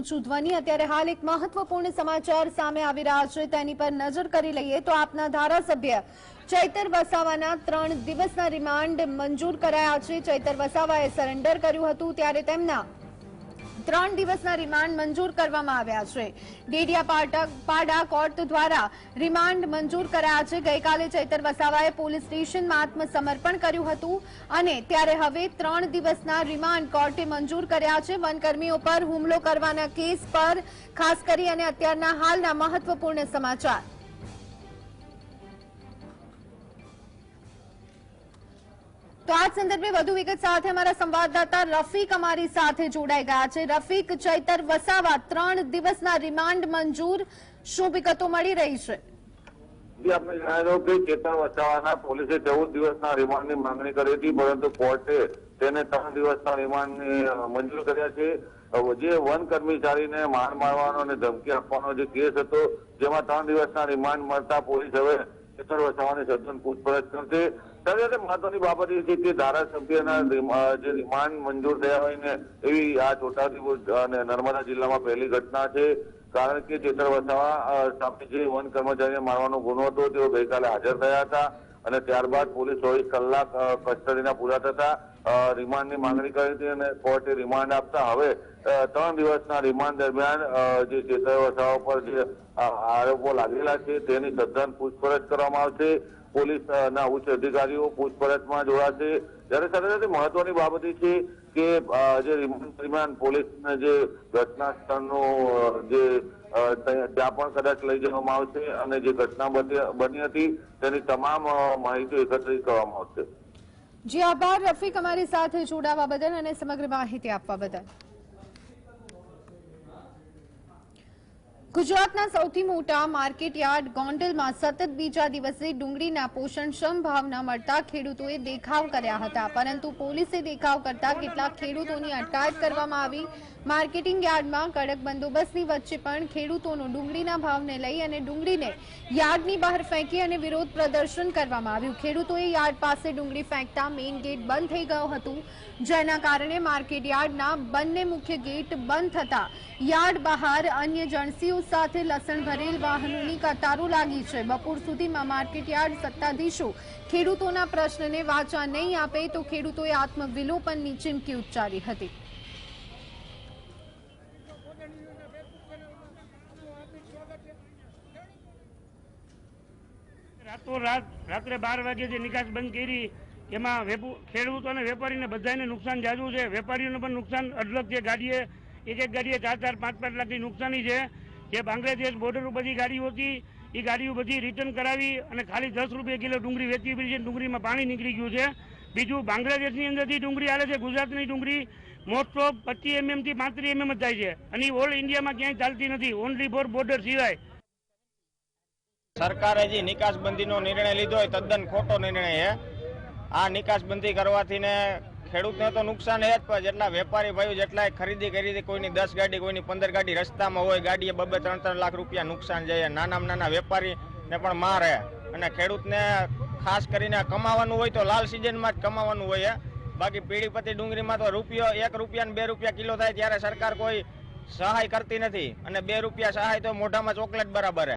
ઊંચું ધ્વની. અત્યારે હાલ એક મહત્વપૂર્ણ સમાચાર સામે આવી રહ્યા છે. તેની પર નજર કરી લઈએ તો આપના ધારાસભ્ય ચૈતર વસાવાના ત્રણ દિવસના રિમાન્ડ મંજૂર કરાયા છે. ચૈતર વસાવાએ સરેન્ડર કર્યું હતું ત્યારે તેમના ત્રણ દિવસના રિમાન્ડ મંજૂર કરવામાં આવ્યા છે. ડેડિયા પાડા કોર્ટ દ્વારા રિમાન્ડ મંજૂર કરાયા છે. ગઈકાલે ચૈતર વસાવાએ પોલીસ સ્ટેશનમાં આત્મસમર્પણ કર્યું હતું અને ત્યારે હવે ત્રણ દિવસના રિમાન્ડ કોર્ટે મંજૂર કર્યા છે. વનકર્મીઓ પર હુમલો કરવાના કેસ પર ખાસ કરી અને અત્યારના હાલના મહત્વપૂર્ણ સમાચાર. તો આ સંદર્ભે વધુ વિગત સાથે અમારા સંવાદદાતા રફીક અમારી સાથે જોડાઈ ગયા છે. રફીક, ચૈતર વસાવા ત્રણ દિવસના રિમાન્ડ મંજૂર. શું વિગતો મળી રહી છે? આપણે જણાવ્યું કે ચેતન વસાવાના પોલીસે ચૌદ દિવસના રિમાન્ડની માંગણી કરી હતી, પરંતુ કોર્ટે તેને ત્રણ દિવસના રિમાન્ડની મંજૂર કર્યા છે. જે વન કર્મચારીને માર મારવાનો અને ધમકી આપવાનો જે કેસ હતો, જેમાં ત્રણ દિવસના રિમાન્ડ મળતા પોલીસ હવે ચેતન વસાવાની સઘન પૂછપરછ કરશે. સાથે મહત્વની બાબત એ છે કે ધારાસભ્યના જે રિમાન્ડ મંજૂર થયા હોય ને, એવી આ છોટાઉદેપુર અને નર્મદા જિલ્લામાં પહેલી ઘટના છે. કારણ કે ચેતર સામે જે વન કર્મચારીને મારવાનો ગુનો હતો, તેઓ ગઈકાલે હાજર થયા હતા અને ત્યારબાદ પોલીસ ચોવીસ કલાક કસ્ટડીના પૂરા થતા રિમાન્ડની માંગણી કરી હતી અને કોર્ટે રિમાન્ડ આપતા હવે ત્રણ દિવસના રિમાન્ડ દરમિયાન જે ચેતર પર જે આરોપો લાગેલા છે, તેની સઘન પૂછપરછ કરવામાં આવશે. પોલીસ ના ઉચ્ચ અધિકારીઓ પૂછપરછમાં જોડાશે. જ્યારે સાથે સાથે મહત્વની બાબત છે કે જે રિમાન્ડ દરમિયાન પોલીસને જે ઘટના સ્થળનું જે ત્યાં પણ કદાચ લઈ જવામાં આવશે અને જે ઘટના બની હતી તેની તમામ માહિતી એકત્રિત કરવામાં આવશે. જી, આભાર રફીક અમારી સાથે જોડાવા બદલ અને સમગ્ર માહિતી આપવા બદલ. ગુજરાતના સૌથી મોટા માર્કેટ યાર્ડ ગોંડલમાં સતત બીજા દિવસે ડુંગળીના પોષણક્ષમ ભાવ મળતા ખેડૂતોએ દેખાવ કર્યા હતા. પરંતુ પોલીસે દેખાવ કરતા કેટલાક ખેડૂતોની અટકાયત કરવામાં આવી. માર્કેટિંગ યાર્ડમાં કડક બંદોબસ્તની વચ્ચે પણ ખેડૂતોનો ડુંગળીના ભાવને લઈ અને ડુંગળીને યાર્ડની બહાર ફેંકી અને વિરોધ પ્રદર્શન કરવામાં આવ્યું. ખેડૂતોએ યાર્ડ પાસે ડુંગળી ફેંકતા મેઇન ગેટ બંધ થઈ ગયો હતું. જેના કારણે માર્કેટ યાર્ડના બંને મુખ્ય ગેટ બંધ થતા યાર્ડ બહાર અન્ય જણસીઓ સાથે લસણ ભરેલ વાહનોની કતારો લાગી છે. બપોર સુધીમાં માર્કેટયાર્ડ સત્તાધીશો ખેડૂતોના પ્રશ્નને વાચા નહીં આપે તો ખેડૂતોએ આત્મવિલોપનની ચીમકી ઉચ્ચારી હતી. રાતોરાત રાત્રે બાર વાગે જે નિકાસ બંધ કરી, એમાં ખેડૂતો અને વેપારીને બધાને નુકસાન જાજુ છે. વેપારીઓને પણ નુકસાન અઢળક છે. ગાડીએ એક એક ગાડીએ ચાર ચાર પાંચ પાંચ લાખની નુકસાની છે. જે બાંગ્લાદેશ બોર્ડર ઉપર ગાડીઓ હતી, એ ગાડીઓ બધી રિટર્ન કરાવી અને ખાલી દસ રૂપિયા કિલો ડુંગળી વેચી પડી છે ડુંગળીમાં પાણી નીકળી ગયું છે. બીજું બાંગ્લાદેશની અંદરથી ડુંગળી આવે છે, ગુજરાતની ડુંગળી મોસ્ટ ઓફ પચીસ એમએમથી પાંત્રીસ એમએમ જ થાય છે. અને એ ઓલ ઇન્ડિયામાં ક્યાંય ચાલતી નથી ઓનલી ફોર બોર્ડર સિવાય. સરકારે જે નિકાસબંધીનો નિર્ણય લીધો હોય તદ્દન ખોટો નિર્ણય છે. આ નિકાસબંધી કરવાથી ને ખેડૂતને તો નુકસાન એ જ પણ જેટલા વેપારી ભાઈઓ જેટલા ખરીદી કરી હતી કોઈની દસ ગાડી, કોઈની પંદર ગાડી રસ્તામાં હોય, ગાડીએ બબે ત્રણ ત્રણ લાખ રૂપિયા નુકસાન જાય નાના નાના વેપારીને પણ મારે. અને ખેડૂતને ખાસ કરીને કમાવાનું હોય તો લાલ સિઝનમાં જ કમાવાનું હોય. બાકી પીડીપતિ ડુંગળીમાં તો રૂપિયો, એક રૂપિયા બે રૂપિયા કિલો થાય ત્યારે સરકાર કોઈ સહાય કરતી નથી. અને બે રૂપિયા સહાય તો મોઢામાં ચોકલેટ બરાબર